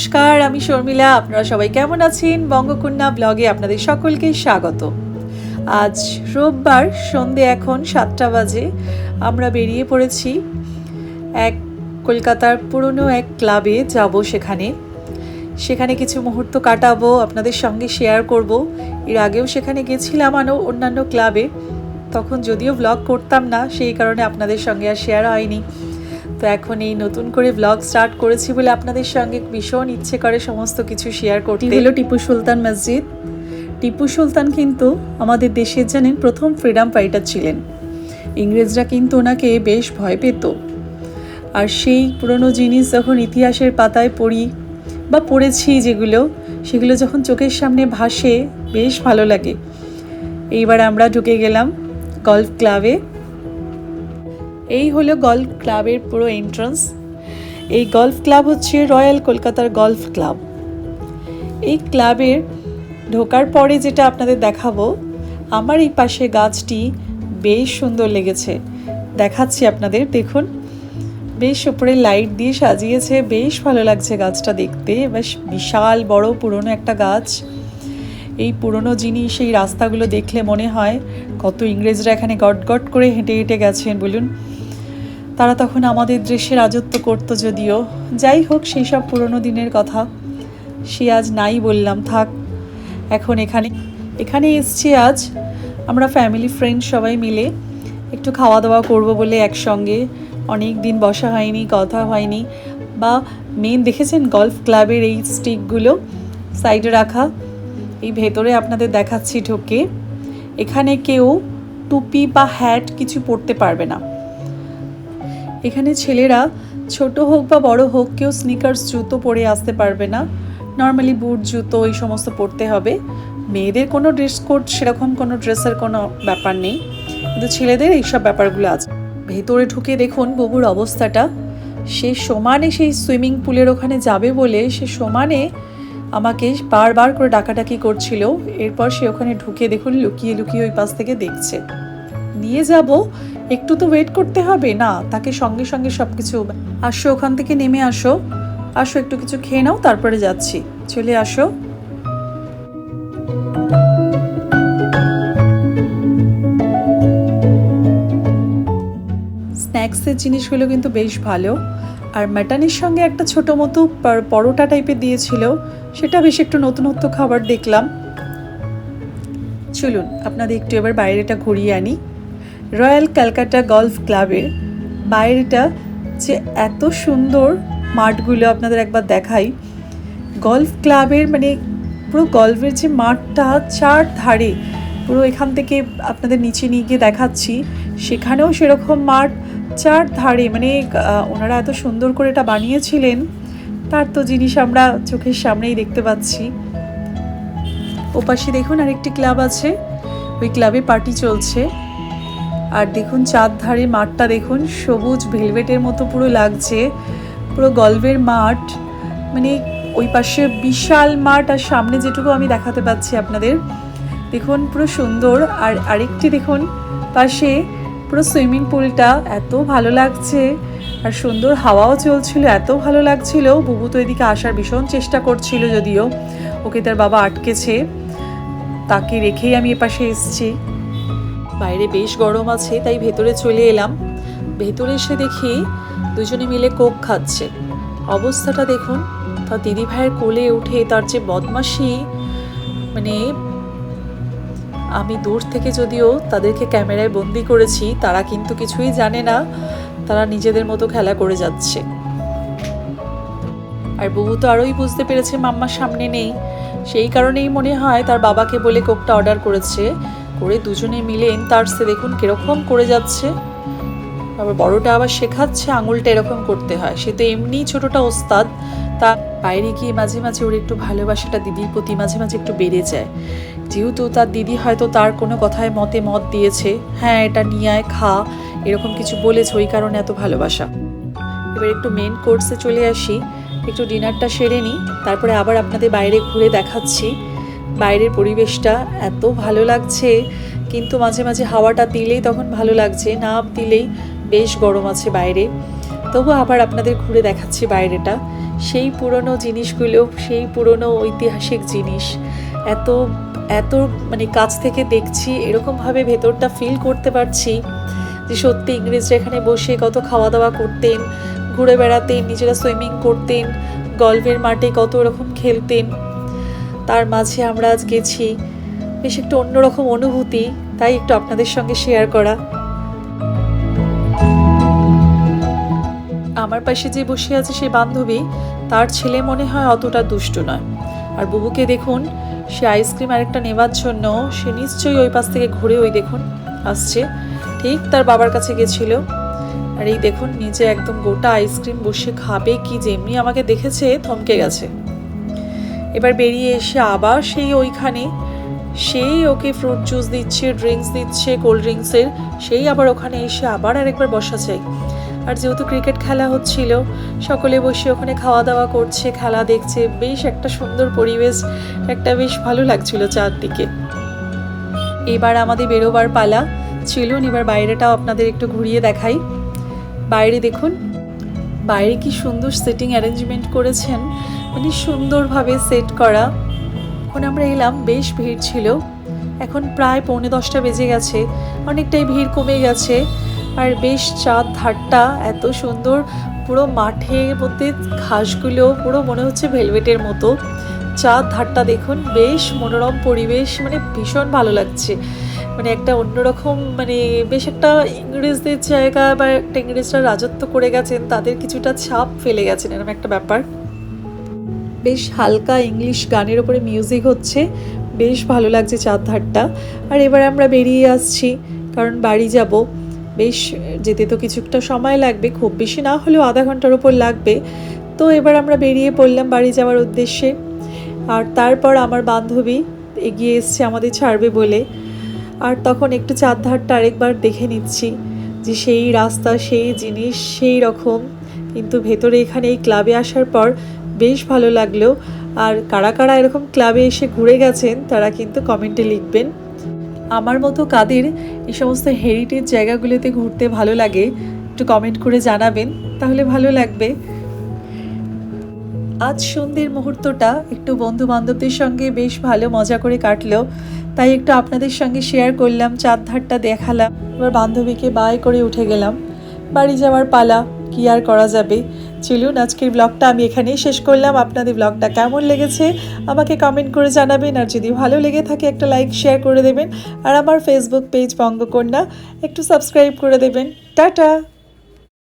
নমস্কার, আমি শর্মিলা। আপনারা সবাই কেমন আছেন? বঙ্গকন্যা ব্লগে আপনাদের সকলকে স্বাগত। আজ রোববার, সন্ধে এখন সাতটা বাজে। আমরা বেরিয়ে পড়েছি এক কলকাতার পুরনো এক ক্লাবে যাব সেখানে। সেখানে কিছু মুহূর্ত কাটাবো, আপনাদের সঙ্গে শেয়ার করব। এর আগেও সেখানে গেছিলাম আরও অন্যান্য ক্লাবে। তখন যদিও ব্লগ করতাম না, সেই কারণে আপনাদের সঙ্গে আর শেয়ার হয়নি। তো এখন এই নতুন করে ব্লগ স্টার্ট করেছি বলে আপনাদের সঙ্গে ভীষণ ইচ্ছে করে সমস্ত কিছু শেয়ার করতে। হলো টিপু সুলতান মসজিদ। টিপু সুলতান কিন্তু আমাদের দেশের জানেন প্রথম ফ্রিডম ফাইটার ছিলেন। ইংরেজরা কিন্তু ওনাকে বেশ ভয় পেত। আর সেই পুরনো জিনিস যখন ইতিহাসের পাতায় পড়ি বা পড়েছি যেগুলো, সেগুলো যখন চোখের সামনে ভাসে, বেশ ভালো লাগে। এইবার আমরা ঢুকে গেলাম গল্ফ ক্লাবে এই হলো গল্ফ ক্লাবের পুরো এন্ট্রান্স এই গল্ফ ক্লাব হচ্ছে রয়্যাল কলকাতার গল্ফ ক্লাব এই ক্লাবের ঢোকার পরে যেটা আপনাদের দেখাবো, আমার এই পাশে গাছটি বেশ সুন্দর লেগেছে। দেখাচ্ছি আপনাদের, দেখুন। বেশ উপরে লাইট দিয়ে সাজিয়েছে, বেশ ভালো লাগছে গাছটা দেখতে। বেশ বিশাল, বড়, পুরনো একটা গাছ। এই পুরনো জিনিস, এই রাস্তাগুলো দেখলে মনে হয় কত ইংরেজরা এখানে গট গট করে হেঁটে হেঁটে গেছেন, বলুন। তারা তখন আমাদের দেশে রাজত্ব করতো যদিও। যাই হোক, সেই সব পুরনো দিনের কথা। সে আজ নাই বললাম, থাক। এখন এখানে এখানে এসছি আজ। আমরা ফ্যামিলি ফ্রেন্ড সবাই মিলে একটু খাওয়া দাওয়া করব বলে একসঙ্গে। অনেক দিন বসা হয়নি, কথা হয়নি। বা মেন দেখেছেন গলফ ক্লাবের এই স্টিকগুলো সাইডে রাখা। এই ভেতরে আপনাদের দেখাচ্ছি ঢোকে। এখানে কেউ টুপি বা হ্যাট কিছু পরতে পারবে না। এখানে ছেলেরা ছোট হোক বা বড় হোক, কেউ স্নিকার্স জুতো পরে আসতে পারবে না। নর্মালি বুট জুতো এই সমস্ত পরতে হবে। মেয়েদের কোনো ড্রেস কোড সেরকম কোনো ড্রেসের কোনো ব্যাপার নেই। কিন্তু ছেলেদের এইসব ব্যাপারগুলো আছে। ভেতরে ঢুকে দেখুন বুবুর অবস্থাটা। সে সমানে সেই সুইমিং পুলের ওখানে যাবে বলে সে সমানে আমাকে বারবার করে ডাকাডাকি করছিল। এরপর সে ওখানে ঢুকে দেখুন লুকিয়ে লুকিয়ে ওই পাশ থেকে দেখছে। নিয়ে যাব একটু তো ওয়েট করতে হবে। না, তাকে সঙ্গে সঙ্গে সব কিছু আসো, ওখান থেকে নেমে আসো। আসো, একটু কিছু খেয়ে নাও, তারপরে যাচ্ছি। চলে আসো। স্ন্যাক্সের জিনিসগুলো কিন্তু বেশ ভালো। আর মাটনের সঙ্গে একটা ছোট মতো পরোটা টাইপের দিয়েছিল। সেটা বেশ একটু নতুনত্ব খাবার দেখলাম। চলুন, আপনাদের একটু এবার বাইরেটা ঘুরিয়ে আনি। রয়্যাল ক্যালকাটা গলফ ক্লাবের বাইরেটা যে এত সুন্দর মাঠগুলো আপনাদের একবার দেখাই। গলফ ক্লাবের মানে পুরো গল্ফের যে মাঠটা চার ধারে পুরো এখান থেকে আপনাদের নিচে নিয়ে গিয়ে দেখাচ্ছি। সেখানেও সেরকম মাঠ চার ধারে মানে ওনারা এত সুন্দর করে এটা বানিয়েছিলেন, তার তো জিনিস আমরা চোখের সামনেই দেখতে পাচ্ছি। ওপাশে দেখুন আরেকটি ক্লাব আছে, ওই ক্লাবে পার্টি চলছে। আর দেখুন চার ধারে মাঠটা দেখুন, সবুজ ভেলভেটের মতো পুরো লাগছে, পুরো গল্পের মাঠ মানে ওই পাশে বিশাল মাঠ আর সামনে যেটুকু আমি দেখাতে পাচ্ছি আপনাদের, দেখুন পুরো সুন্দর। আর আরেকটি দেখুন, পাশে পুরো সুইমিং পুলটা, এত ভালো লাগছে, আর সুন্দর হাওয়াও চলছিল, এত ভালো লাগছিল। বুবু তো এদিকে আসার ভীষণ চেষ্টা করছিল যদিও, ওকে তার বাবা আটকেছে, তাকে রেখেই আমি এপাশে এসেছি। বাইরে বেশ গরম আছে, তাই ভেতরে চলে এলাম। ভেতরে এসে দেখি দুজনে মিলে কোক খাচ্ছে। অবস্থাটা দেখুন তার দিদি ভাইয়ের কোলে উঠে তার যে বদমাশি মানে আমি দূর থেকে যদিও তাদেরকে ক্যামেরায় বন্দি করেছি, তারা কিন্তু কিছুই জানে না, তারা নিজেদের মতো খেলা করে যাচ্ছে। আর বউ তো আরোই বুঝতে পেরেছে মাম্মার সামনে নেই, সেই কারণেই মনে হয় তার বাবাকে বলে কোকটা অর্ডার করেছে। করে দুজনে মিলে এনতার্সে দেখুন কীরকম করে যাচ্ছে। আবার বড়টা আবার শেখাচ্ছে আঙুলটা এরকম করতে হয়। সে তো এমনি ছোটটা ওস্তাদ। তা বাইরে গিয়ে মাঝে মাঝে ওর একটু ভালোবাসাটা দিদির প্রতি মাঝে মাঝে একটু বেড়ে যায়। যেহেতু তার দিদি হয়তো তার কোনো কথায় মতে মত দিয়েছে হ্যাঁ এটা নিয়ে আয়, খা। এরকম কিছু বলেছে, ওই কারণে এত ভালোবাসা। এবার একটু মেন কোর্সে চলে আসি। একটু ডিনারটা সেরে নিই। তারপরে আবার আপনাদের বাইরে ঘুরে দেখাচ্ছি। বাইরের পরিবেশটা এত ভালো লাগছে, কিন্তু মাঝে মাঝে হাওয়াটা দিলেই তখন ভালো লাগছে, না দিলেই বেশ গরম আছে বাইরে। তবু আবার আপনাদের ঘুরে দেখাচ্ছি বাইরেটা। সেই পুরনো জিনিসগুলো, সেই পুরনো ঐতিহাসিক জিনিস, এত এত মানে কাছ থেকে দেখছি, এরকমভাবে ভেতরটা ফিল করতে পারছি যে সত্যি ইংরেজরা এখানে বসে কত খাওয়া দাওয়া করতেন, ঘুরে বেড়াতেন, নিজেরা সুইমিং করতেন গল্ফের মাঠে কত রকম খেলতেন। তার মাঝে আমরা আজ গেছি। বেশ একটু অন্যরকম অনুভূতি, তাই একটু আপনাদের সঙ্গে শেয়ার করা। আমার পাশে যে বসে আছে সে বান্ধবী, তার ছেলে মনে হয় অতটা দুষ্ট নয়। আর বুবুকে দেখুন, সে আইসক্রিম আরেকটা নেবার জন্য, সে নিশ্চয়ই ওই পাশ থেকে ঘুরে ওই দেখুন, আসছে। ঠিক তার বাবার কাছে গেছিল। আর এই দেখুন নিচে একদম গোটা আইসক্রিম বসে খাবে কি যেমনি আমাকে দেখেছে, থমকে গেছে। এবার বেরিয়ে এসে আবার সেই ওইখানে। সেই ওকে ফ্রুট জুস দিচ্ছে ড্রিঙ্কস দিচ্ছে কোল্ড ড্রিঙ্কসের সেই আবার ওখানে এসে আবার আরেকবার বসা চাই আর যেহেতু ক্রিকেট খেলা হচ্ছিল, সকলে বসে ওখানে খাওয়া দাওয়া করছে, খেলা দেখছে। বেশ একটা সুন্দর পরিবেশ, একটা বেশ ভালো লাগছিল চারদিকে। এবার আমাদের বেরোবার পালা। চলুন, এবার বাইরেটাও আপনাদের একটু ঘুরিয়ে দেখাই। বাইরে দেখুন, বাইরে কি সুন্দর সেটিং অ্যারেঞ্জমেন্ট করেছেন। মানে সুন্দরভাবে সেট করা। এখন আমরা এলাম, বেশ ভিড় ছিল। এখন প্রায় পৌনে দশটা বেজে গেছে। অনেকটাই ভিড় কমে গেছে। আর বেশ চাঁদ ধারটা এত সুন্দর, পুরো মাঠের মধ্যে ঘাসগুলো, পুরো মনে হচ্ছে ভেলভেটের মতো। চাঁদ ধারটা দেখুন, বেশ মনোরম পরিবেশ মানে ভীষণ ভালো লাগছে। মানে একটা অন্যরকম মানে বেশ একটা ইংরেজদের জায়গা বা একটা ইংরেজরা রাজত্ব করে গেছেন, তাদের কিছুটা ছাপ ফেলে গেছেন, এরকম একটা ব্যাপার। বেশ হালকা ইংলিশ গানের ওপরে মিউজিক হচ্ছে, বেশ ভালো লাগছে চাঁদ ধারটা আর এবার আমরা বেরিয়ে আসছি, কারণ বাড়ি যাব। বেশ, যেতে তো কিছুটা সময় লাগবে, খুব বেশি না হলেও আধা ঘণ্টার উপর লাগবে। তো এবার আমরা বেরিয়ে পড়লাম বাড়ি যাওয়ার উদ্দেশ্যে। আর তারপর আমার বান্ধবী এগিয়ে এসছে আমাদের ছাড়বে বলে। আর তখন একটু চাঁদ ধারটা আরেকবার দেখে নিচ্ছি, যে সেই রাস্তা, সেই জিনিস, সেই রকম। কিন্তু ভেতরে এখানে এই ক্লাবে আসার পর বেশ ভালো লাগল আর কারা কারা এরকম ক্লাবে এসে ঘুরে গেছেন, তারা কিন্তু কমেন্টে লিখবেন। আমার মতো কাদের এই সমস্ত হেরিটেজ জায়গাগুলোতে ঘুরতে ভালো লাগে, একটু কমেন্ট করে জানাবেন, তাহলে ভালো লাগবে। আজ সন্ধ্যের মুহূর্তটা একটু বন্ধু বান্ধবদের সঙ্গে বেশ ভালো মজা করে কাটলো। তাই একটু আপনাদের সঙ্গে শেয়ার করলাম চাঁদ ধারটা দেখালাম, এবার বান্ধবীকে বাই করে উঠে গেলাম। বাড়ি যাওয়ার পালা, কি আর করা যাবে? চলুন, আজকের ব্লগটা আমি এখানেই শেষ করলাম। আপনাদের ব্লগটা কেমন লেগেছে আমাকে কমেন্ট করে জানাবেন। আর যদি ভালো লেগে থাকে একটা লাইক শেয়ার করে দেবেন। আর আমার ফেসবুক পেজ বঙ্গকন্যা, একটু সাবস্ক্রাইব করে দেবেন। টাটা!